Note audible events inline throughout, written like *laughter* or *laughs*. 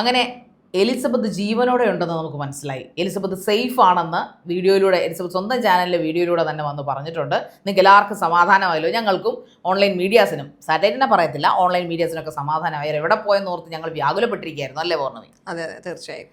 അങ്ങനെ എലിസബത്ത് ജീവനോടെ ഉണ്ടെന്ന് നമുക്ക് മനസ്സിലായി. എലിസബത്ത് സേഫ് ആണെന്ന് വീഡിയോയിലൂടെ എലിസബത്ത് സ്വന്തം ചാനലിലെ വീഡിയോയിലൂടെ തന്നെ വന്ന് പറഞ്ഞിട്ടുണ്ട്. നിങ്ങൾക്ക് എല്ലാവർക്കും സമാധാനമായല്ലോ. ഞങ്ങൾക്കും ഓൺലൈൻ മീഡിയാസിനും സാറ്റലൈറ്റിനെ പറയത്തില്ല ഓൺലൈൻ മീഡിയാസിനൊക്കെ സമാധാനമായാലും എവിടെ പോയെന്ന് ഓർത്ത് ഞങ്ങൾ വ്യാകുലപ്പെട്ടിരിക്കുകയായിരുന്നു അല്ലേ പൂർണമി അതെ അതെ തീർച്ചയായും.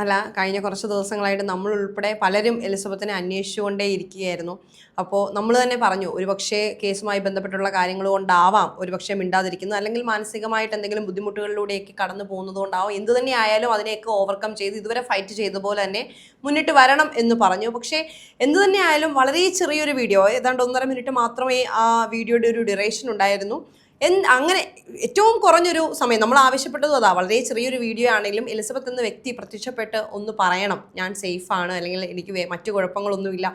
അല്ല കഴിഞ്ഞ കുറച്ച് ദിവസങ്ങളായിട്ട് നമ്മൾ ഉൾപ്പെടെ പലരും എലിസബത്തിനെ അന്വേഷിച്ചുകൊണ്ടേ ഇരിക്കുകയായിരുന്നു. അപ്പോൾ നമ്മൾ തന്നെ പറഞ്ഞു ഒരുപക്ഷെ കേസുമായി ബന്ധപ്പെട്ടുള്ള കാര്യങ്ങൾ കൊണ്ടാവാം ഒരുപക്ഷെ മിണ്ടാതിരിക്കുന്നത് അല്ലെങ്കിൽ മാനസികമായിട്ട് എന്തെങ്കിലും ബുദ്ധിമുട്ടുകളിലൂടെയൊക്കെ കടന്നു പോകുന്നത് കൊണ്ടാവാം എന്ത് തന്നെ ആയാലും അതിനെയൊക്കെ ഓവർകം ചെയ്ത് ഇതുവരെ ഫൈറ്റ് ചെയ്ത പോലെ തന്നെ മുന്നിട്ട് വരണം എന്ന് പറഞ്ഞു. പക്ഷേ എന്ത് തന്നെ ആയാലും വളരെ ചെറിയൊരു വീഡിയോ ഏതാണ്ട് ഒന്നര മിനിറ്റ് മാത്രമേ ആ വീഡിയോയുടെ ഒരു ഡ്യൂറേഷൻ ഉണ്ടായിരുന്നു. എൻ അങ്ങനെ ഏറ്റവും കുറഞ്ഞൊരു സമയം നമ്മൾ ആവശ്യപ്പെട്ടതും അതാ വളരെ ചെറിയൊരു വീഡിയോ ആണെങ്കിലും എലിസബത്ത് എന്ന വ്യക്തി പ്രത്യക്ഷപ്പെട്ട് ഒന്ന് പറയണം ഞാൻ സേഫാണ് അല്ലെങ്കിൽ എനിക്ക് മറ്റു കുഴപ്പങ്ങളൊന്നുമില്ല.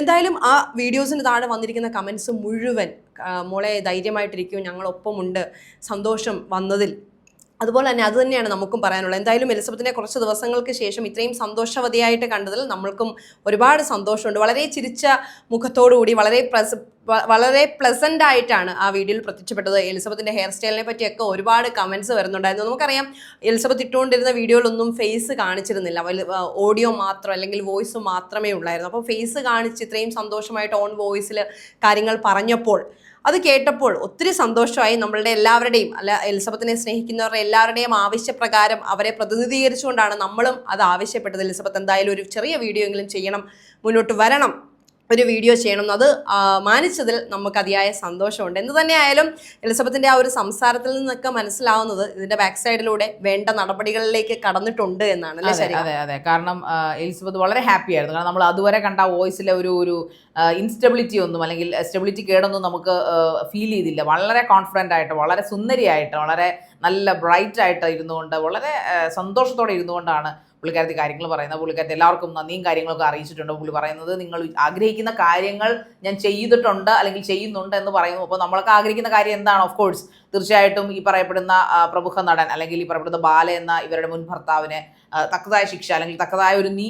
എന്തായാലും ആ വീഡിയോസിന് താഴെ വന്നിരിക്കുന്ന കമൻസ് മുഴുവൻ മോളെ ധൈര്യമായിട്ടിരിക്കും ഞങ്ങളൊപ്പമുണ്ട് സന്തോഷം വന്നതിൽ. അതുപോലെ തന്നെ അത് തന്നെയാണ് നമുക്കും പറയാനുള്ളത്. എന്തായാലും എലിസബത്തിനെ കുറച്ച് ദിവസങ്ങൾക്ക് ശേഷം ഇത്രയും സന്തോഷവതിയായിട്ട് കണ്ടതിൽ നമ്മൾക്കും ഒരുപാട് സന്തോഷമുണ്ട്. വളരെ ചിരിച്ച മുഖത്തോടുകൂടി വളരെ പ്രസ വളരെ പ്ലസന്റ് ആയിട്ടാണ് ആ വീഡിയോയിൽ പ്രത്യക്ഷപ്പെട്ടത്. എലിസബത്തിന്റെ ഹെയർ സ്റ്റൈലിനെ പറ്റിയൊക്കെ ഒരുപാട് കമന്റ്സ് വരുന്നുണ്ടായിരുന്നു. നമുക്കറിയാം എലിസബത്ത് ഇട്ടുകൊണ്ടിരുന്ന വീഡിയോയിലൊന്നും ഫേസ് കാണിച്ചിരുന്നില്ല. ഓഡിയോ മാത്രം അല്ലെങ്കിൽ വോയിസ് മാത്രമേ ഉള്ളായിരുന്നു അപ്പോൾ ഫേസ് കാണിച്ച് ഇത്രയും സന്തോഷമായിട്ട് ഓൺ വോയിസിൽ കാര്യങ്ങൾ പറഞ്ഞപ്പോൾ അത് കേട്ടപ്പോൾ ഒത്തിരി സന്തോഷമായി നമ്മളുടെ എല്ലാവരുടെയും അല്ല എലിസബത്തിനെ സ്നേഹിക്കുന്നവരുടെ എല്ലാവരുടെയും ആവശ്യപ്രകാരം അവരെ പ്രതിനിധീകരിച്ചുകൊണ്ടാണ് നമ്മളും അത് ആവശ്യപ്പെട്ടത്. എലിസബത്ത് എന്തായാലും ഒരു ചെറിയ വീഡിയോ എങ്കിലും ചെയ്യണം മുന്നോട്ട് വരണം. ഒരു വീഡിയോ ചെയ്യണം അത് മാനിച്ചതിൽ നമുക്ക് അതിയായ സന്തോഷമുണ്ട്. എന്ത് തന്നെയായാലും എലിസബത്തിന്റെ ആ ഒരു സംസാരത്തിൽ നിന്നൊക്കെ മനസ്സിലാവുന്നത് ഇതിന്റെ ബാക്ക് സൈഡിലൂടെ വേണ്ട നടപടികളിലേക്ക് കടന്നിട്ടുണ്ട് എന്നാണ് അല്ലേ അതെ അതെ കാരണം എലിസബത്ത് വളരെ ഹാപ്പി ആയിരുന്നു. കാരണം നമ്മൾ അതുവരെ കണ്ട വോയിസിലെ ഒരു ഒരു ഇൻസ്റ്റബിലിറ്റി ഒന്നും അല്ലെങ്കിൽ സ്റ്റെബിലിറ്റി കേടൊന്നും നമുക്ക് ഫീൽ ചെയ്തില്ല. വളരെ കോൺഫിഡന്റ് ആയിട്ട് വളരെ സുന്ദരിയായിട്ട് വളരെ നല്ല ബ്രൈറ്റ് ആയിട്ട് ഇരുന്നുകൊണ്ട് വളരെ സന്തോഷത്തോടെ ഇരുന്നുകൊണ്ടാണ് പുള്ളിക്കാരത്തി കാര്യങ്ങൾ പറയുന്നത്. പുള്ളിക്കാരത്തി എല്ലാവർക്കും നന്ദിയും കാര്യങ്ങളൊക്കെ അറിയിച്ചിട്ടുണ്ട്. പുള്ളി പറയുന്നത് നിങ്ങൾ ആഗ്രഹിക്കുന്ന കാര്യങ്ങൾ ഞാൻ ചെയ്തിട്ടുണ്ട് അല്ലെങ്കിൽ ചെയ്യുന്നുണ്ട് എന്ന് പറയുന്നു. അപ്പോൾ നമ്മളൊക്കെ ആഗ്രഹിക്കുന്ന കാര്യം എന്താണ്? ഓഫ് കോഴ്സ് തീർച്ചയായിട്ടും ഈ പറയപ്പെടുന്ന പ്രമുഖ നടൻ അല്ലെങ്കിൽ ഈ പറയപ്പെടുന്ന ബാല എന്ന ഇവരുടെ മുൻ ഭർത്താവിന് തക്കതായ ശിക്ഷ അല്ലെങ്കിൽ തക്കതായ ഒരു നീ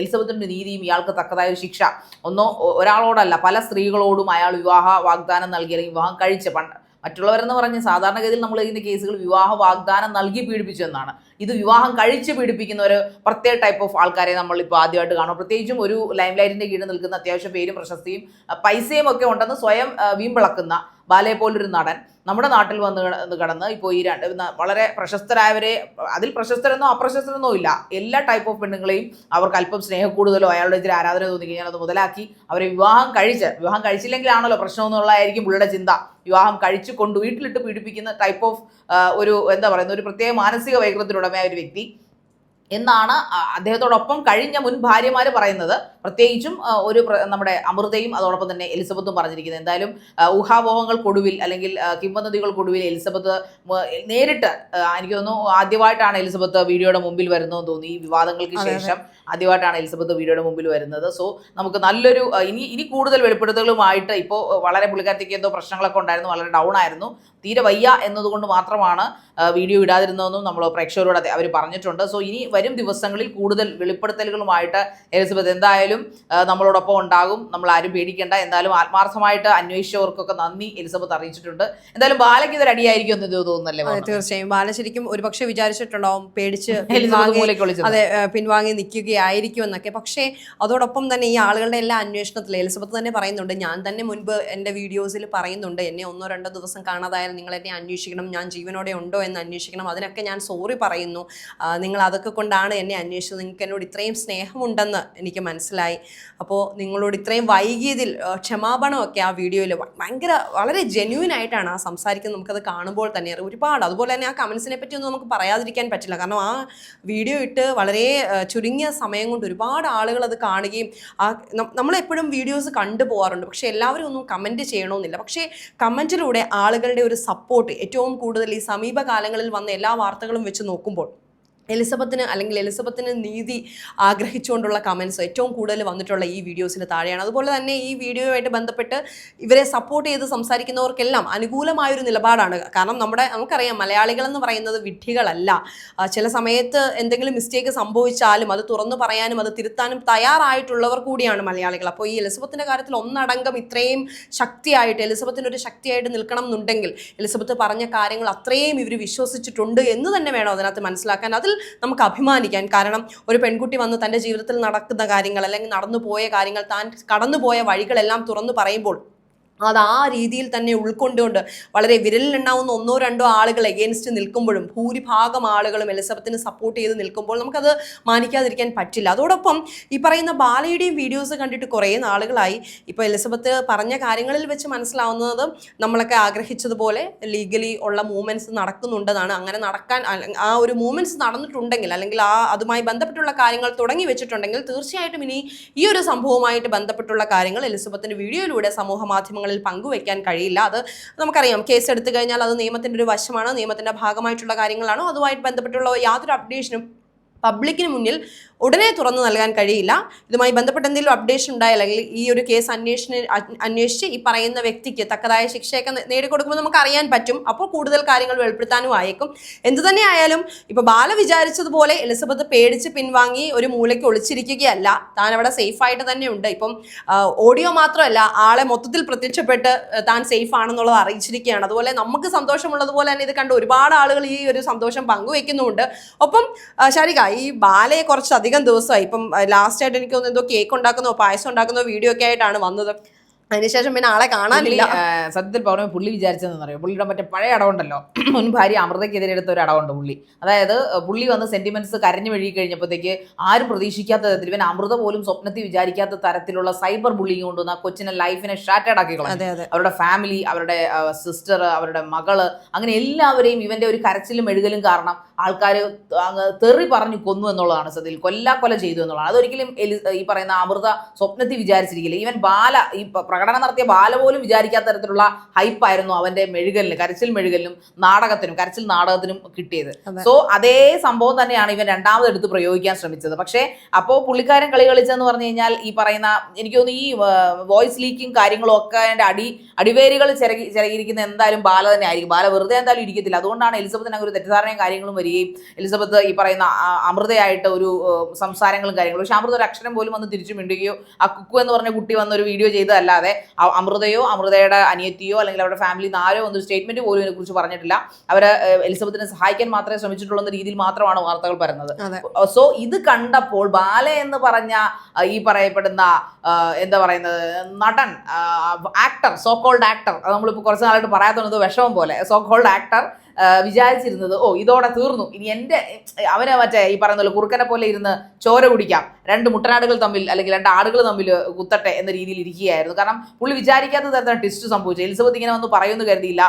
എലിസബത്തിന്റെ നീതിയും ഇയാൾക്ക് തക്കതായ ഒരു ശിക്ഷ. ഒന്നോ ഒരാളോടല്ല പല സ്ത്രീകളോടും അയാൾ വിവാഹ വാഗ്ദാനം നൽകി അല്ലെങ്കിൽ വിവാഹം കഴിച്ച പണ്ട് മറ്റുള്ളവരെന്ന് പറഞ്ഞ് സാധാരണഗതിയിൽ നമ്മൾ ഇതിന്റെ കേസുകൾ വിവാഹ വാഗ്ദാനം നൽകി പീഡിപ്പിച്ചു എന്നാണ്. ഇത് വിവാഹം കഴിച്ച് പീഡിപ്പിക്കുന്ന ഒരു പ്രത്യേക ടൈപ്പ് ഓഫ് ആൾക്കാരെ നമ്മൾ ഇപ്പോൾ ആദ്യമായിട്ട് കാണും. പ്രത്യേകിച്ചും ഒരു ലൈം ലൈറ്റിന്റെ കീഴിൽ നിൽക്കുന്ന അത്യാവശ്യം പേരും പ്രശസ്തിയും പൈസയും ഒക്കെ ഉണ്ടെന്ന് സ്വയം വീമ്പിളക്കുന്ന ബാലയെ പോലൊരു നടൻ നമ്മുടെ നാട്ടിൽ വന്ന് കട- കടന്ന് ഇപ്പോൾ ഈ രണ്ട് വളരെ പ്രശസ്തരായവരെ അതിൽ പ്രശസ്തരെന്നോ അപ്രശസ്തരെന്നോ ഇല്ല. എല്ലാ ടൈപ്പ് ഓഫ് പെണ്ണുങ്ങളെയും അവർക്ക് അല്പം സ്നേഹക്കൂടുതലോ അയാളുടെ ഇച്ചിരി ആരാധന തോന്നി കഴിഞ്ഞാൽ അത് മുതലാക്കി അവരെ വിവാഹം കഴിച്ച് വിവാഹം കഴിച്ചില്ലെങ്കിലാണല്ലോ പ്രശ്നമെന്നുള്ളതായിരിക്കും പുള്ളിയുടെ ചിന്ത. വിവാഹം കഴിച്ചു കൊണ്ട് വീട്ടിലിട്ട് പീഡിപ്പിക്കുന്ന ടൈപ്പ് ഓഫ് ഒരു എന്താ പറയുന്ന ഒരു പ്രത്യേക മാനസിക വൈകൃതത്തിലുടമയായ ഒരു വ്യക്തി എന്നാണ് അദ്ദേഹത്തോടൊപ്പം കഴിഞ്ഞ മുൻ ഭാര്യമാർ പറയുന്നത്. പ്രത്യേകിച്ചും ഒരു നമ്മുടെ അമൃതയും അതോടൊപ്പം തന്നെ എലിസബത്തും പറഞ്ഞിരിക്കുന്നത്. എന്തായാലും ഊഹാപോഹങ്ങൾക്കൊടുവിൽ അല്ലെങ്കിൽ കിംവദന്തികൾക്കൊടുവിൽ എലിസബത്ത് നേരിട്ട് എനിക്ക് തോന്നുന്നു ആദ്യമായിട്ടാണ് എലിസബത്ത് വീഡിയോയുടെ മുമ്പിൽ വരുന്നതെന്ന് തോന്നി ഈ വിവാദങ്ങൾക്ക്. ശേഷം ആദ്യമായിട്ടാണ് എലിസബത്ത് വീഡിയോയുടെ മുമ്പിൽ വരുന്നത്. സോ നമുക്ക് നല്ലൊരു ഇനി ഇനി കൂടുതൽ വെളിപ്പെടുത്തലുമായിട്ട് ഇപ്പോൾ വളരെ പുള്ളിക്കാരത്തേക്ക് എന്തോ പ്രശ്നങ്ങളൊക്കെ ഉണ്ടായിരുന്നു വളരെ ഡൗൺ ആയിരുന്നു. തീരെ വയ്യ എന്നതുകൊണ്ട് മാത്രമാണ് വീഡിയോ ഇടാതിരുന്നതെന്നും നമ്മൾ പ്രേക്ഷകരോട് അവർ പറഞ്ഞിട്ടുണ്ട്. സോ ഇനി വരും ദിവസങ്ങളിൽ കൂടുതൽ വെളിപ്പെടുത്തലുകളുമായിട്ട് എലിസബത്ത് എന്തായാലും നമ്മളോടൊപ്പം ഉണ്ടാകും. നമ്മൾ ആരും പേടിക്കേണ്ട. എന്തായാലും ആത്മാർത്ഥമായിട്ട് അന്വേഷിച്ചവർക്കൊക്കെ നന്ദി എലിസബത്ത് അറിയിച്ചിട്ടുണ്ട്. എന്തായാലും ബാലയ്ക്ക് ഇതൊരു അടിയായിരിക്കും എന്ന് തോന്നുന്നല്ലേ തീർച്ചയായും. ബാല ശരിക്കും ഒരുപക്ഷെ വിചാരിച്ചിട്ടുണ്ടാവും പേടിച്ച് *laughs* അതെ പിൻവാങ്ങി നിൽക്കുകയായിരിക്കും എന്നൊക്കെ. പക്ഷേ അതോടൊപ്പം തന്നെ ഈ ആളുകളുടെ എല്ലാ അന്വേഷണത്തിൽ എലിസബത്ത് തന്നെ പറയുന്നുണ്ട്. ഞാൻ തന്നെ മുൻപ് എന്റെ വീഡിയോസിൽ പറയുന്നുണ്ട് എന്നെ ഒന്നോ രണ്ടോ ദിവസം കാണാതായാലും നിങ്ങൾ എന്നെ അന്വേഷിക്കണം ഞാൻ ജീവനോടെ ഉണ്ടോ എന്ന് അന്വേഷിക്കണം. അതിനൊക്കെ ഞാൻ സോറി പറയുന്നു. നിങ്ങൾ അതൊക്കെ കൊണ്ടാണ് എന്നെ അന്വേഷിച്ചത്. നിങ്ങൾക്ക് എന്നോട് ഇത്രയും സ്നേഹമുണ്ടെന്ന് എനിക്ക് മനസ്സിലായി. അപ്പോൾ നിങ്ങളോട് ഇത്രയും വൈകിയതിൽ ക്ഷമാപണമൊക്കെ ആ വീഡിയോയിൽ ഭയങ്കര വളരെ ജെന്യൂൻ ആയിട്ടാണ് ആ സംസാരിക്കുന്നത്. നമുക്കത് കാണുമ്പോൾ തന്നെ ഒരുപാട്. അതുപോലെ തന്നെ ആ കമൻസിനെ പറ്റി ഒന്നും നമുക്ക് പറയാതിരിക്കാൻ പറ്റില്ല. കാരണം ആ വീഡിയോ ഇട്ട് വളരെ ചുരുങ്ങിയ സമയം കൊണ്ട് ഒരുപാട് ആളുകൾ അത് കാണുകയും ആ നമ്മളെപ്പോഴും വീഡിയോസ് കണ്ടു പോകാറുണ്ട് പക്ഷേ എല്ലാവരും ഒന്നും കമന്റ് ചെയ്യണമെന്നില്ല. പക്ഷേ കമന്റിലൂടെ ആളുകളുടെ ഒരു സപ്പോർട്ട് ഏറ്റവും കൂടുതൽ ഈ സമീപകാലങ്ങളിൽ വന്ന എല്ലാ വാർത്തകളും വെച്ച് നോക്കുമ്പോൾ എലിസബത്തിന് അല്ലെങ്കിൽ എലിസബത്തിന് നീതി ആഗ്രഹിച്ചുകൊണ്ടുള്ള കമൻസ് ഏറ്റവും കൂടുതൽ വന്നിട്ടുള്ള ഈ വീഡിയോസിന് താഴെയാണ്. അതുപോലെ തന്നെ ഈ വീഡിയോയുമായിട്ട് ബന്ധപ്പെട്ട് ഇവരെ സപ്പോർട്ട് ചെയ്ത് സംസാരിക്കുന്നവർക്കെല്ലാം അനുകൂലമായൊരു നിലപാടാണ്. കാരണം നമ്മുടെ നമുക്കറിയാം മലയാളികൾ എന്ന് പറയുന്നത് വിഡ്ഢികളല്ല. ചില സമയത്ത് എന്തെങ്കിലും മിസ്റ്റേക്ക് സംഭവിച്ചാലും അത് തുറന്നു പറയാനും അത് തിരുത്താനും തയ്യാറായിട്ടുള്ളവർ കൂടിയാണ് മലയാളികൾ. അപ്പോൾ ഈ എലിസബത്തിന്റെ കാര്യത്തിൽ ഒന്നടങ്കം ഇത്രയും ശക്തിയായിട്ട് എലിസബത്തിനൊരു ശക്തിയായിട്ട് നിൽക്കണം എന്നുണ്ടെങ്കിൽ എലിസബത്ത് പറഞ്ഞ കാര്യങ്ങൾ അത്രയും ഇവർ വിശ്വസിച്ചിട്ടുണ്ട് എന്ന് തന്നെ വേണം അതിനകത്ത് മനസ്സിലാക്കാൻ. അതിൽ നമുക്ക് അഭിമാനിക്കാൻ. കാരണം ഒരു പെൺകുട്ടി വന്ന് തന്റെ ജീവിതത്തിൽ നടക്കുന്ന കാര്യങ്ങൾ അല്ലെങ്കിൽ നടന്നു പോയ കാര്യങ്ങൾ താൻ കടന്നുപോയ വഴികളെല്ലാം തുറന്നു പറയുമ്പോൾ അത് ആ രീതിയിൽ തന്നെ ഉൾക്കൊണ്ടുകൊണ്ട് വളരെ വിരലിലുണ്ടാവുന്ന ഒന്നോ രണ്ടോ ആളുകൾ എഗെയിൻസ്റ്റ് നിൽക്കുമ്പോഴും ഭൂരിഭാഗം ആളുകളും എലിസബത്തിന് സപ്പോർട്ട് ചെയ്ത് നിൽക്കുമ്പോൾ നമുക്കത് മാനിക്കാതിരിക്കാൻ പറ്റില്ല. അതോടൊപ്പം ഈ പറയുന്ന ബാലയുടെയും വീഡിയോസ് കണ്ടിട്ട് കുറേ നാളുകളായി. ഇപ്പോൾ എലിസബത്ത് പറഞ്ഞ കാര്യങ്ങളിൽ വെച്ച് മനസ്സിലാവുന്നത് നമ്മളൊക്കെ ആഗ്രഹിച്ചതുപോലെ ലീഗലി ഉള്ള മൂവ്മെന്റ്സ് നടക്കുന്നുണ്ടെന്നാണ്. അങ്ങനെ നടക്കാൻ ആ ഒരു മൂവ്മെന്റ്സ് നടന്നിട്ടുണ്ടെങ്കിൽ അല്ലെങ്കിൽ ആ അതുമായി ബന്ധപ്പെട്ടുള്ള കാര്യങ്ങൾ തുടങ്ങി വെച്ചിട്ടുണ്ടെങ്കിൽ തീർച്ചയായിട്ടും ഇനി ഈ ഒരു സംഭവവുമായിട്ട് ബന്ധപ്പെട്ടുള്ള കാര്യങ്ങൾ എലിസബത്തിന്റെ വീഡിയോയിലൂടെ സമൂഹ മാധ്യമങ്ങളിൽ പങ്കുവെക്കാൻ കഴിയില്ല. അത് നമുക്കറിയാം. കേസ് എടുത്തു കഴിഞ്ഞാൽ അത് നിയമത്തിന്റെ ഒരു വശമാണ്. നിയമത്തിന്റെ ഭാഗമായിട്ടുള്ള കാര്യങ്ങളാണോ. അതുമായിട്ട് ബന്ധപ്പെട്ടുള്ള യാതൊരു അപ്ഡേഷനും പബ്ലിക്കിന് മുന്നിൽ ഉടനെ തുറന്നു നൽകാൻ കഴിയില്ല. ഇതുമായി ബന്ധപ്പെട്ട് എന്തെങ്കിലും അപ്ഡേഷൻ ഉണ്ടായാൽ അല്ലെങ്കിൽ ഈ ഒരു കേസ് അന്വേഷണ അന്വേഷിച്ച് ഈ പറയുന്ന വ്യക്തിക്ക് തക്കതായ ശിക്ഷയൊക്കെ നേടിക്കൊടുക്കുമ്പോൾ നമുക്ക് അറിയാൻ പറ്റും. അപ്പോൾ കൂടുതൽ കാര്യങ്ങൾ വെളിപ്പെടുത്താനും ആയേക്കും. എന്തു തന്നെ ആയാലും ഇപ്പൊ ബാല വിചാരിച്ചതുപോലെ എലിസബത്ത് പേടിച്ച് പിൻവാങ്ങി ഒരു മൂലയ്ക്ക് ഒളിച്ചിരിക്കുകയല്ല. താൻ അവിടെ സേഫ് ആയിട്ട് തന്നെ ഉണ്ട്. ഇപ്പം ഓഡിയോ മാത്രമല്ല ആളെ മൊത്തത്തിൽ പ്രത്യക്ഷപ്പെട്ട് താൻ സേഫ് ആണെന്നുള്ളത് അറിയിച്ചിരിക്കുകയാണ്. അതുപോലെ നമുക്ക് സന്തോഷമുള്ളതുപോലെ തന്നെ ഇത് കണ്ട് ഒരുപാട് ആളുകൾ ഈ ഒരു സന്തോഷം പങ്കുവെക്കുന്നുമുണ്ട്. ഒപ്പം ശാരിക ഈ ബാലയെ കുറച്ചധികം ദിവസമായി. ഇപ്പം ലാസ്റ്റ് ആയിട്ട് എനിക്ക് തോന്നുന്നു എന്തോ കേക്ക് ഉണ്ടാക്കുന്നോ പായസം ഉണ്ടാക്കുന്നോ വീഡിയോ ഒക്കെ ആയിട്ടാണ് വന്നത്. അതിനുശേഷം പിന്നെ ആളെ കാണാനില്ല. സത്യത്തിൽ പറഞ്ഞു പുള്ളി വിചാരിച്ചതെന്ന് അറിയോ പുള്ളിയുടെ മറ്റേ പഴയ അടവുണ്ടല്ലോ. *clears throat* മുൻ ഭാര്യ അമൃതയ്ക്കെതിരെ എടുത്ത ഒരു അടവുണ്ട് പുള്ളി. അതായത് പുള്ളി വന്ന് സെന്റിമെന്റ്സ് കരഞ്ഞു വഴി കഴിഞ്ഞപ്പോഴത്തേക്ക് ആരും പ്രതീക്ഷിക്കാത്ത തരത്തിൽ ഇവൻ അമൃത പോലും സ്വപ്നത്തിൽ വിചാരിക്കാത്ത തരത്തിലുള്ള സൈബർ ബുള്ളിങ് കൊണ്ടുവന്ന ആ കൊച്ചിനെ ലൈഫിനെ ഷാറ്റേഡ് ആക്കി കളഞ്ഞു. അവരുടെ ഫാമിലി അവരുടെ സിസ്റ്റർ അവരുടെ മകൾ അങ്ങനെ എല്ലാവരെയും ഇവന്റെ ഒരു കരച്ചിലും എഴുകലും കാരണം ആൾക്കാർ അങ്ങ് തെറി പറഞ്ഞു കൊന്നു എന്നുള്ളതാണ് സത്യത്തിൽ. കൊല്ലാക്കൊല ചെയ്തു എന്നുള്ളതാണ്. അതൊരിക്കലും ഈ പറയുന്ന അമൃത സ്വപ്നത്തിൽ വിചാരിച്ചിരിക്കില്ല. ഈവൻ ബാല ഈ പ്രകടനം നടത്തിയ ബാല പോലും വിചാരിക്കാത്ത തരത്തിലുള്ള ഹൈപ്പായിരുന്നു അവന്റെ മെഴുകലിന് കരച്ചിൽ മെഴുകലിനും നാടകത്തിനും കരച്ചിൽ നാടകത്തിനും കിട്ടിയത്. സോ അതേ സംഭവം തന്നെയാണ് ഇവൻ രണ്ടാമത് എടുത്ത് പ്രയോഗിക്കാൻ ശ്രമിച്ചത്. പക്ഷേ അപ്പോൾ പുള്ളിക്കാരൻ കളി കളിച്ചെന്ന് പറഞ്ഞു കഴിഞ്ഞാൽ ഈ പറയുന്ന എനിക്ക് തോന്നുന്നു ഈ വോയിസ് ലീക്കും കാര്യങ്ങളും ഒക്കെ അതിന്റെ അടി അടിവേരുകൾ ചിരകി ചിരകിയിരിക്കുന്ന എന്തായാലും ബാല തന്നെ ആയിരിക്കും. ബാല വെറുതെ എന്തായാലും ഇരിക്കത്തില്ല. അതുകൊണ്ടാണ് എലിസബത്തിന് അങ്ങനെ ഒരു തെറ്റിദ്ധാരണയും കാര്യങ്ങളും വരികയും എലിസബത്ത് ഈ പറയുന്ന അമൃതയായിട്ട് ഒരു സംസാരങ്ങളും കാര്യങ്ങളും. പക്ഷെ അമൃത ഒരു അക്ഷരം പോലും വന്ന് തിരിച്ചു മിണ്ടുകയോ ആ കുക്കു എന്ന് പറഞ്ഞ കുട്ടി വന്ന് ഒരു വീഡിയോ ചെയ്തതല്ലാതെ അ- അമൃതയോ അമൃതയുടെ അനിയത്തിയോ അല്ലെങ്കിൽ അവരുടെ ഫാമിലി ആരോ ഒന്നൊരു സ്റ്റേറ്റ്മെന്റ് പോലും ഇതിനെക്കുറിച്ച് പറഞ്ഞിട്ടില്ല. അവർ എലിസബത്തിനെ സഹായിക്കാൻ മാത്രമേ ശ്രമിച്ചിട്ടുള്ളൂ എന്ന രീതിയിൽ മാത്രമാണ് വാർത്തകൾ പറയുന്നത് സോ ഇത് കണ്ടപ്പോൾ ബാല എന്ന് പറഞ്ഞ ഈ പറയപ്പെടുന്ന എന്താ പറയുന്നത് നടൻ ആക്ടർ സോ കോൾഡ് ആക്ടർ നമ്മളിപ്പോൾ കുറച്ച് നാളായിട്ട് പറയാത്തത് വിഷമം പോലെ സോ കോൾഡ് ആക്ടർ വിചാരിച്ചിരുന്നത് ഓ ഇതോടെ തീർന്നു. ഇനി എന്റെ അവനെ മറ്റേ ഈ പറയുന്ന കുറുക്കനെ പോലെ ഇരുന്ന് ചോര കുടിക്കാം. രണ്ട് മുട്ടനാടുകൾ തമ്മിൽ അല്ലെങ്കിൽ രണ്ട് ആടുകൾ തമ്മിൽ കുത്തട്ടെ എന്ന രീതിയിൽ ഇരിക്കുകയായിരുന്നു. കാരണം പുള്ളി വിചാരിക്കാത്ത തരത്തിലാണ് ട്വിസ്റ്റ് സംഭവിച്ചത് എലിസബത്ത് ഇങ്ങനെ വന്ന് പറയുമെന്ന് കരുതിയില്ല.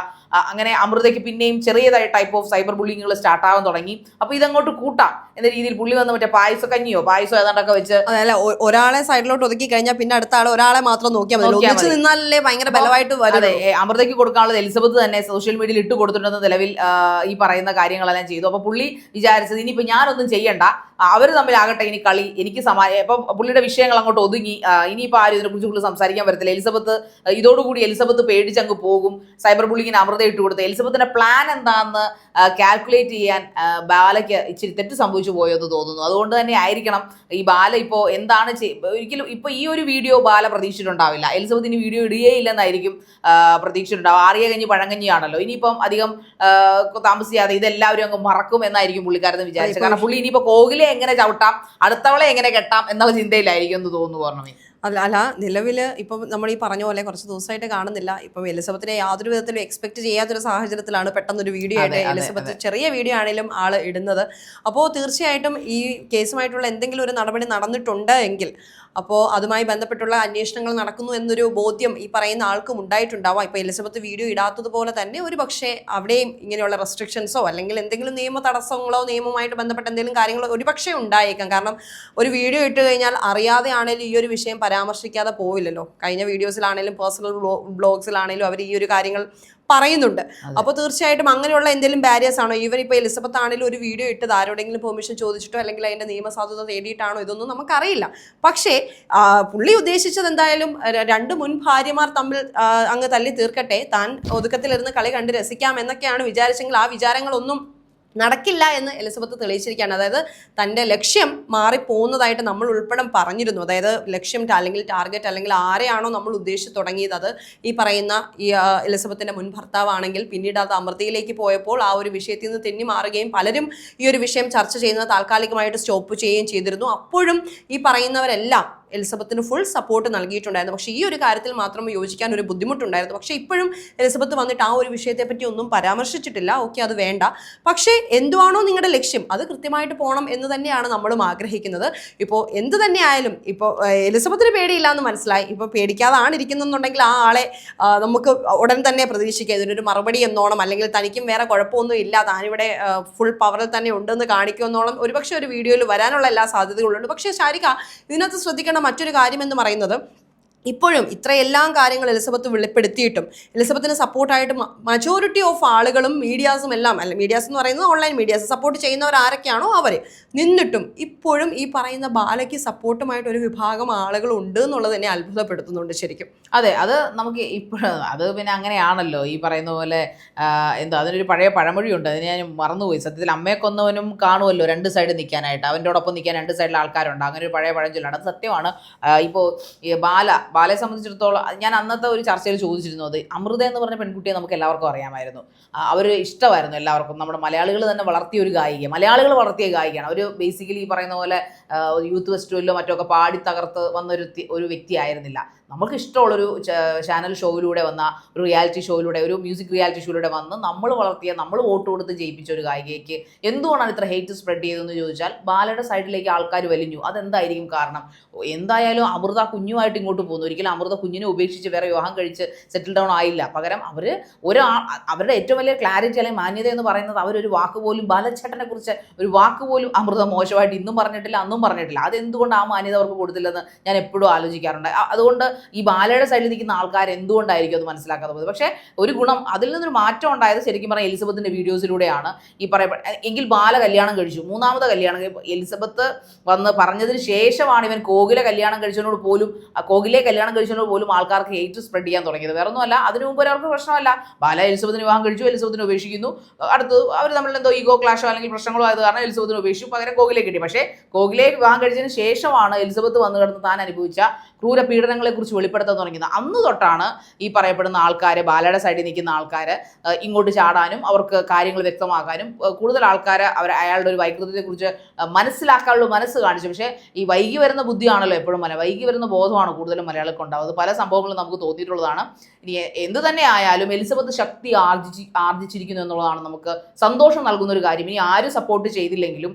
അങ്ങനെ അമൃതയ്ക്ക് പിന്നെയും ചെറിയതായ ടൈപ്പ് ഓഫ് സൈബർ ബുള്ളിങ്ങുകൾ സ്റ്റാർട്ട് ആവാൻ തുടങ്ങി. അപ്പോൾ ഇതങ്ങോട്ട് കൂട്ടാം. എന്ന രീതിയിൽ പുള്ളി വന്ന് മറ്റേ പായസ കഞ്ഞിയോ? പായസോ ഏതാണ്ടൊക്കെ വെച്ച് അതല്ല ഒരാളെ സൈഡിലോട്ട് ഒതുക്കി കഴിഞ്ഞാൽ പിന്നെ അടുത്ത ആളെ ഒരാളെ മാത്രം നോക്കിയാൽ മതി. ഒന്നിച്ച്. നിന്നാലല്ലേ ഭയങ്കര ബലമായിട്ട് വരും. അതെ അമൃതയ്ക്ക് കൊടുക്കാനുള്ളത് എലിസബത്ത് തന്നെ സോഷ്യൽ മീഡിയയിൽ ഇട്ട് കൊടുത്തിട്ടുണ്ടെന്ന നിലവിൽ ഈ പറയുന്ന കാര്യങ്ങളെല്ലാം ചെയ്തു. അപ്പൊ പുള്ളി വിചാരിച്ചത് ഇനിയിപ്പോ ഞാനൊന്നും ചെയ്യണ്ട. അവർ തമ്മിലാകട്ടെ ഇനി കളി എനിക്ക് സമാ ഇപ്പൊ പുള്ളിയുടെ വിഷയങ്ങൾ അങ്ങോട്ട് ഒതുങ്ങി. ഇനിയിപ്പോൾ ഇനിയിപ്പോ ആരും ഇതിനെക്കുറിച്ച് കൂടുതൽ സംസാരിക്കാൻ പറ്റത്തില്ല എലിസബത്ത് ഇതോടുകൂടി എലിസബത്ത് പേടിച്ചങ്ങ് പോകും. സൈബർ ബുള്ളിങ്ങിന് അമൃത ഇട്ട് കൊടുത്ത് എലിസബത്തിന്റെ പ്ലാൻ എന്താണെന്ന് കാൽക്കുലേറ്റ് ചെയ്യാൻ ബാലയ്ക്ക് ഇച്ചിരി തെറ്റ് സംഭവിച്ചു പോയോ എന്ന് തോന്നുന്നു. അതുകൊണ്ട് തന്നെ ആയിരിക്കണം ഈ ബാല ഇപ്പോൾ എന്താണ് ഒരിക്കലും ഇപ്പൊ ഈ ഒരു വീഡിയോ ബാല പ്രതീക്ഷിച്ചിട്ടുണ്ടാവില്ല. എലിസബത്ത് ഇനി വീഡിയോ ഇടുകയേ ഇല്ലെന്നായിരിക്കും പ്രതീക്ഷിച്ചിട്ടുണ്ടാവും ആറിയ കഞ്ഞി പഴങ്കഞ്ഞിയാണല്ലോ ഇനിയിപ്പം അധികം താമസിക്കാതെ താമസിയാതെ ഇതെല്ലാവരും അങ്ങ് മറക്കും എന്നായിരിക്കും പുള്ളിക്കാരെന്ന് വിചാരിച്ചത്. കാരണം പുള്ളി ഇനിയിപ്പോൾ കോകിലെ എങ്ങനെ ചവിട്ടാം അടുത്തവളെ എങ്ങനെ കെട്ടാം എന്നുള്ള ചിന്തയിലായിരിക്കും എന്ന് തോന്നുന്നു പറഞ്ഞു അല്ല അല്ല നിലവിൽ ഇപ്പം നമ്മൾ ഈ പറഞ്ഞ പോലെ കുറച്ച് ദിവസമായിട്ട് കാണുന്നില്ല. ഇപ്പം എലിസബത്തിനെ യാതൊരു വിധത്തിലും എക്സ്പെക്ട് ചെയ്യാത്തൊരു സാഹചര്യത്തിലാണ് പെട്ടെന്നൊരു വീഡിയോ ആയിട്ട് എലിസബത്ത് ചെറിയ വീഡിയോ ആണെങ്കിലും ആൾ ഇടുന്നത്. അപ്പോൾ തീർച്ചയായിട്ടും ഈ കേസുമായിട്ടുള്ള എന്തെങ്കിലും ഒരു നടപടി നടന്നിട്ടുണ്ട് എങ്കിൽ അപ്പോൾ അതുമായി ബന്ധപ്പെട്ടുള്ള അന്വേഷണങ്ങൾ നടക്കുന്നു എന്നൊരു ബോധ്യം ഈ പറയുന്ന ആൾക്കും ഉണ്ടായിട്ടുണ്ടാവാം. ഇപ്പോൾ എലിസബത്ത് വീഡിയോ ഇടാത്തതുപോലെ തന്നെ ഒരു പക്ഷേ അവിടെയും ഇങ്ങനെയുള്ള റെസ്ട്രിക്ഷൻസോ അല്ലെങ്കിൽ എന്തെങ്കിലും നിയമ തടസ്സങ്ങളോ നിയമവുമായിട്ട് ബന്ധപ്പെട്ട എന്തെങ്കിലും കാര്യങ്ങളോ ഒരു പക്ഷേ ഉണ്ടായേക്കാം. കാരണം ഒരു വീഡിയോ ഇട്ട് കഴിഞ്ഞാൽ അറിയാതെ ആണെങ്കിലും ഈ ഒരു വിഷയം പരാമർശിക്കാതെ പോവില്ലല്ലോ. കഴിഞ്ഞ വീഡിയോസിലാണെങ്കിലും പേഴ്സണൽ ബ്ലോഗ്സിലാണെങ്കിലും അവർ ഈ ഒരു കാര്യങ്ങൾ പറയുന്നുണ്ട്. അപ്പോൾ തീർച്ചയായിട്ടും അങ്ങനെയുള്ള എന്തെങ്കിലും ബാരിയേഴ്സ് ആണോ? ഈവൻ ഇപ്പോൾ എലിസബത്ത് ആണെങ്കിലും ഒരു വീഡിയോ ഇട്ടത് ആരോടെങ്കിലും പെർമിഷൻ ചോദിച്ചിട്ടോ അല്ലെങ്കിൽ അതിന്റെ നിയമസാധുത തേടിയിട്ടാണോ ഇതൊന്നും നമുക്കറിയില്ല. പക്ഷേ പുള്ളി ഉദ്ദേശിച്ചത് എന്തായാലും രണ്ട് മുൻ ഭാര്യമാർ തമ്മിൽ അങ്ങ് തല്ലി തീർക്കട്ടെ. താൻ ഒതുക്കത്തിലിരുന്ന് കളി കണ്ട് രസിക്കാം എന്നൊക്കെയാണ് വിചാരിച്ചെങ്കിൽ ആ വിചാരങ്ങളൊന്നും നടക്കില്ല എന്ന് എലിസബത്ത് തെളിയിച്ചിരിക്കുകയാണ്. അതായത് തന്റെ ലക്ഷ്യം മാറിപ്പോകുന്നതായിട്ട് നമ്മൾ ഉൾപ്പെടെ പറഞ്ഞിരുന്നു. അതായത് ലക്ഷ്യം അല്ലെങ്കിൽ ടാർഗറ്റ് അല്ലെങ്കിൽ ആരെയാണോ നമ്മൾ ഉദ്ദേശിച്ച് തുടങ്ങിയത്. അത് ഈ പറയുന്ന ഈ എലിസബത്തിന്റെ മുൻ ഭർത്താവാണെങ്കിൽ പിന്നീട് അത് അമൃതയിലേക്ക് പോയപ്പോൾ ആ ഒരു വിഷയത്തിൽ നിന്ന് തെന്നി മാറുകയും പലരും ഈ ഒരു വിഷയം ചർച്ച ചെയ്യുന്നത് താൽക്കാലികമായിട്ട് സ്റ്റോപ്പ് ചെയ്യുകയും ചെയ്തിരുന്നു. അപ്പോഴും ഈ പറയുന്നവരെല്ലാം എലിസബത്തിന് ഫുൾ സപ്പോർട്ട് നൽകിയിട്ടുണ്ടായിരുന്നു. പക്ഷേ ഈ ഒരു കാര്യത്തിൽ മാത്രം യോജിക്കാൻ ഒരു ബുദ്ധിമുട്ടുണ്ടായിരുന്നു. പക്ഷേ ഇപ്പോഴും എലിസബത്ത് വന്നിട്ട് ആ ഒരു വിഷയത്തെപ്പറ്റി ഒന്നും പരാമർശിച്ചിട്ടില്ല. ഓക്കെ അത് വേണ്ട. പക്ഷേ എന്തുവാണോ നിങ്ങളുടെ ലക്ഷ്യം അത് കൃത്യമായിട്ട് പോകണം എന്ന് തന്നെയാണ് നമ്മളും ആഗ്രഹിക്കുന്നത്. ഇപ്പോൾ എന്ത് തന്നെയായാലും ഇപ്പോൾ എലിസബത്തിന് പേടിയില്ല എന്ന് മനസ്സിലായി. ഇപ്പോൾ പേടിക്കാതാണ് ഇരിക്കുന്നുണ്ടെങ്കിൽ ആ ആളെ നമുക്ക് ഉടൻ തന്നെ പ്രതീക്ഷിക്കാം. ഇതിനൊരു മറുപടി എന്നോണം അല്ലെങ്കിൽ തനിക്കും വേറെ കുഴപ്പമൊന്നും ഇല്ല. താനിവിടെ ഫുൾ പവറിൽ തന്നെ ഉണ്ടെന്ന് കാണിക്കുമെന്നോളം ഒരുപക്ഷെ ഒരു വീഡിയോയിൽ വരാനുള്ള എല്ലാ സാധ്യതകളുണ്ട്. പക്ഷേ ശാരിക ഇതിനകത്ത് മറ്റൊരു കാര്യം എന്ന് പറയുന്നത് ഇപ്പോഴും ഇത്രയെല്ലാം കാര്യങ്ങൾ എലിസബത്ത് വെളിപ്പെടുത്തിയിട്ടും എലിസബത്തിന് സപ്പോർട്ടായിട്ട് മജോറിറ്റി ഓഫ് ആളുകളും മീഡിയാസും എല്ലാം അല്ല മീഡിയാസ് എന്ന് പറയുന്നത് ഓൺലൈൻ മീഡിയാസ് സപ്പോർട്ട് ചെയ്യുന്നവർ ആരൊക്കെയാണോ അവർ നിന്നിട്ടും ഇപ്പോഴും ഈ പറയുന്ന ബാലയ്ക്ക് സപ്പോർട്ടുമായിട്ട് ഒരു വിഭാഗം ആളുകൾ ഉണ്ട് എന്നുള്ളത് എന്നെ അത്ഭുതപ്പെടുത്തുന്നുണ്ട് ശരിക്കും. അതെ അത് നമുക്ക് ഇപ്പോഴും അത് പിന്നെ അങ്ങനെയാണല്ലോ. ഈ പറയുന്ന പോലെ എന്തോ അതിനൊരു പഴയ പഴമൊഴിയുണ്ട്. അതിന് ഞാൻ മറന്നുപോയി. സത്യത്തിൽ അമ്മയെ കൊന്നവനും കാണുമല്ലോ രണ്ട് സൈഡ് നിൽക്കാനായിട്ട്. അവന്റെ ഒപ്പം നിൽക്കാൻ രണ്ട് സൈഡിൽ ആൾക്കാരുണ്ട്. അങ്ങനെ ഒരു പഴയ പഴഞ്ചൊല്ലാണ്. അത് സത്യമാണ്. ഇപ്പോൾ ഈ ബാല ബാലയെ സംബന്ധിച്ചിടത്തോളം ഞാൻ അന്നത്തെ ഒരു ചർച്ചയിൽ ചോദിച്ചിരുന്നു അത് അമൃത എന്ന് പറഞ്ഞ പെൺകുട്ടിയെ നമുക്ക് എല്ലാവർക്കും അറിയാമായിരുന്നു. അവർ ഇഷ്ടമായിരുന്നു എല്ലാവർക്കും. നമ്മുടെ മലയാളികൾ തന്നെ വളർത്തിയ ഒരു ഗായിക. മലയാളികൾ വളർത്തിയ ഗായികയാണ്. അവർ ബേസിക്കലി പറയുന്ന പോലെ യൂത്ത് ഫെസ്റ്റിവലിലോ മറ്റൊക്കെ പാടി തകർത്ത് വന്ന ഒരു ഒരു വ്യക്തി ആയിരുന്നില്ല നമുക്ക് ഇഷ്ടമുള്ളൊരു ചാനൽ ഷോയിലൂടെ വന്ന ഒരു റിയാലിറ്റി ഷോയിലൂടെ ഒരു മ്യൂസിക് റിയാലിറ്റി ഷോയിലൂടെ വന്ന് നമ്മൾ വളർത്തിയ നമ്മൾ വോട്ട് കൊടുത്ത് ജയിപ്പിച്ച ഒരു ഗായികയ്ക്ക് എന്തുകൊണ്ടാണ് ഇത്ര ഹേറ്റ് സ്പ്രെഡ് ചെയ്തതെന്ന് ചോദിച്ചാൽ ബാലയുടെ സൈഡിലേക്ക് ആൾക്കാർ വലിഞ്ഞു. അതെന്തായിരിക്കും കാരണം? എന്തായാലും അമൃത കുഞ്ഞുമായിട്ട് ഇങ്ങോട്ട് പോകുന്നു. ഒരിക്കലും അമൃത കുഞ്ഞിനെ ഉപേക്ഷിച്ച് വേറെ വിവാഹം കഴിച്ച് സെറ്റിൽ ഡൗൺ ആയില്ല. പകരം അവർ ഒരു അവരുടെ ഏറ്റവും വലിയ ക്ലാരിറ്റി അല്ലെങ്കിൽ മാന്യത എന്ന് പറയുന്നത് അവരൊരു വാക്ക് പോലും ബാലച്ചേട്ടനെ കുറിച്ച് ഒരു വാക്ക് പോലും അമൃത മോശമായിട്ട് ഇന്നും പറഞ്ഞിട്ടില്ല അന്നും പറഞ്ഞിട്ടില്ല. അതെന്തുകൊണ്ട് ആ മാന്യത അവർക്ക് കൊടുത്തില്ലെന്ന് ഞാൻ എപ്പോഴും ആലോചിക്കാറുണ്ട്. അതുകൊണ്ട് ഈ ബാലയുടെ സൈഡിൽ നിൽക്കുന്ന ആൾക്കാർ എന്തുകൊണ്ടായിരിക്കും അത് മനസ്സിലാക്കാതെ പോയത് പക്ഷേ ഒരു ഗുണം അതിൽ നിന്നൊരു മാറ്റം ഉണ്ടായത് ശരിക്കും പറഞ്ഞാൽ എലിസബത്തിന്റെ വീഡിയോസിലൂടെയാണ്. ഈ പറയപ്പെട്ട എങ്കിൽ ബാല കല്യാണം കഴിച്ചു. മൂന്നാമത്തെ കല്യാണം എലിസബത്ത് വന്ന് പറഞ്ഞതിന് ശേഷമാണ് ഇവൻ കോകിലെ കല്യാണം കഴിച്ചതിനോട് പോലും കോകിലെ കല്യാണം കഴിച്ചതിനോട് പോലും ആൾക്കാർക്ക് ഹേറ്റ് സ്പ്രെഡ് ചെയ്യാൻ തുടങ്ങിയത്. വേറെ ഒന്നുമല്ല അതിനു മുമ്പ് അവർക്ക് പ്രശ്നമല്ല. ബാല എലിസബത്തിന് വിവാഹം കഴിച്ചു എലിസബത്തിന് ഉപേക്ഷിക്കുന്നു. അടുത്ത് അവർ തമ്മിൽ എന്തോ ഈഗോ ക്ലാഷോ അല്ലെങ്കിൽ പ്രശ്നങ്ങളോ ആയത് കാരണം എലിസബത്തിന് ഉപേക്ഷിച്ചു. പകരം കോകിലെ കിട്ടി. പക്ഷേ കോകിലെ വിവാഹം കഴിച്ചതിന് ശേഷമാണ് എലിസബത്ത് വന്നു കിടന്ന് താൻ അനുഭവിച്ച ക്രൂര കുറിച്ച് വെളിപ്പെടുത്താൻ തുടങ്ങിയത്. അന്ന് തൊട്ടാണ് ഈ പറയപ്പെടുന്ന ആൾക്കാർ ബാലയുടെ സൈഡിൽ നിൽക്കുന്ന ആൾക്കാർ ഇങ്ങോട്ട് ചാടാനും അവർക്ക് കാര്യങ്ങൾ വ്യക്തമാക്കാനും കൂടുതൽ ആൾക്കാർ അവർ അയാളുടെ ഒരു വൈകൃതത്തെക്കുറിച്ച് മനസ്സിലാക്കാനുള്ള മനസ്സ് കാണിച്ചു. പക്ഷേ ഈ വൈകി വരുന്ന ബുദ്ധിയാണല്ലോ എപ്പോഴും മല വൈകി വരുന്ന ബോധമാണ് കൂടുതലും മലയാളികൾക്ക് ഉണ്ടാവുന്നത്. പല സംഭവങ്ങളും നമുക്ക് തോന്നിയിട്ടുള്ളതാണ്. ഇനി എന്ത് തന്നെ ആയാലും എലിസബത്ത് ശക്തി ആർജിച്ച് ആർജിച്ചിരിക്കുന്നു എന്നുള്ളതാണ് നമുക്ക് സന്തോഷം നൽകുന്ന ഒരു കാര്യം. ഇനി ആരും സപ്പോർട്ട് ചെയ്തില്ലെങ്കിലും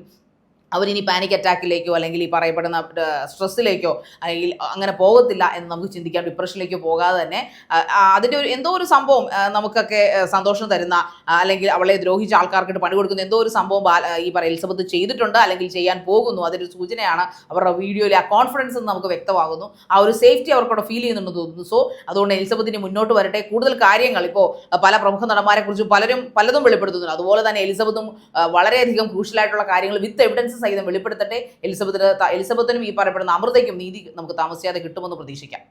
അവരിനി പാനിക് അറ്റാക്കിലേക്കോ അല്ലെങ്കിൽ ഈ പറയപ്പെടുന്ന സ്ട്രെസ്സിലേക്കോ അല്ലെങ്കിൽ അങ്ങനെ പോകത്തില്ല എന്ന് നമുക്ക് ചിന്തിക്കാം. ഡിപ്രഷനിലേക്കോ പോകാതെ തന്നെ അതിന്റെ ഒരു എന്തോ ഒരു സംഭവം നമുക്കൊക്കെ സന്തോഷം തരുന്ന അല്ലെങ്കിൽ അവളെ ദ്രോഹിച്ച ആൾക്കാർക്കിട്ട് പണി കൊടുക്കുന്ന എന്തോ ഒരു സംഭവം ഈ പറ എലിസബത്ത് ചെയ്തിട്ടുണ്ട് അല്ലെങ്കിൽ ചെയ്യാൻ പോകുന്നു. അതൊരു സൂചനയാണ് അവരുടെ വീഡിയോയിൽ ആ കോൺഫിഡൻസ് എന്ന് നമുക്ക് വ്യക്തമാകുന്നു. ആ ഒരു സേഫ്റ്റി അവർക്കവിടെ ഫീൽ ചെയ്യുന്നുണ്ടെന്ന് തോന്നുന്നു. സോ അതുകൊണ്ട് എലിസബത്തിന് മുന്നോട്ട് വരട്ടെ. കൂടുതൽ കാര്യങ്ങൾ ഇപ്പോൾ പല പ്രമുഖ നടന്മാരെക്കുറിച്ചും പലരും പലതും വെളിപ്പെടുത്തുന്നുണ്ട്. അതുപോലെ തന്നെ എലിസബത്തും വളരെയധികം ക്രൂഷ്യലായിട്ടുള്ള കാര്യങ്ങൾ വിത്ത് എവിഡൻസ് സഹിതം വെളിപ്പെടുത്തട്ടെ. എലിസബത്തിന് എലിസബത്തിനും ഈ പറയപ്പെടുന്ന അമൃതയ്ക്കും നീതി നമുക്ക് താമസിയാതെ കിട്ടുമെന്ന് പ്രതീക്ഷിക്കാം.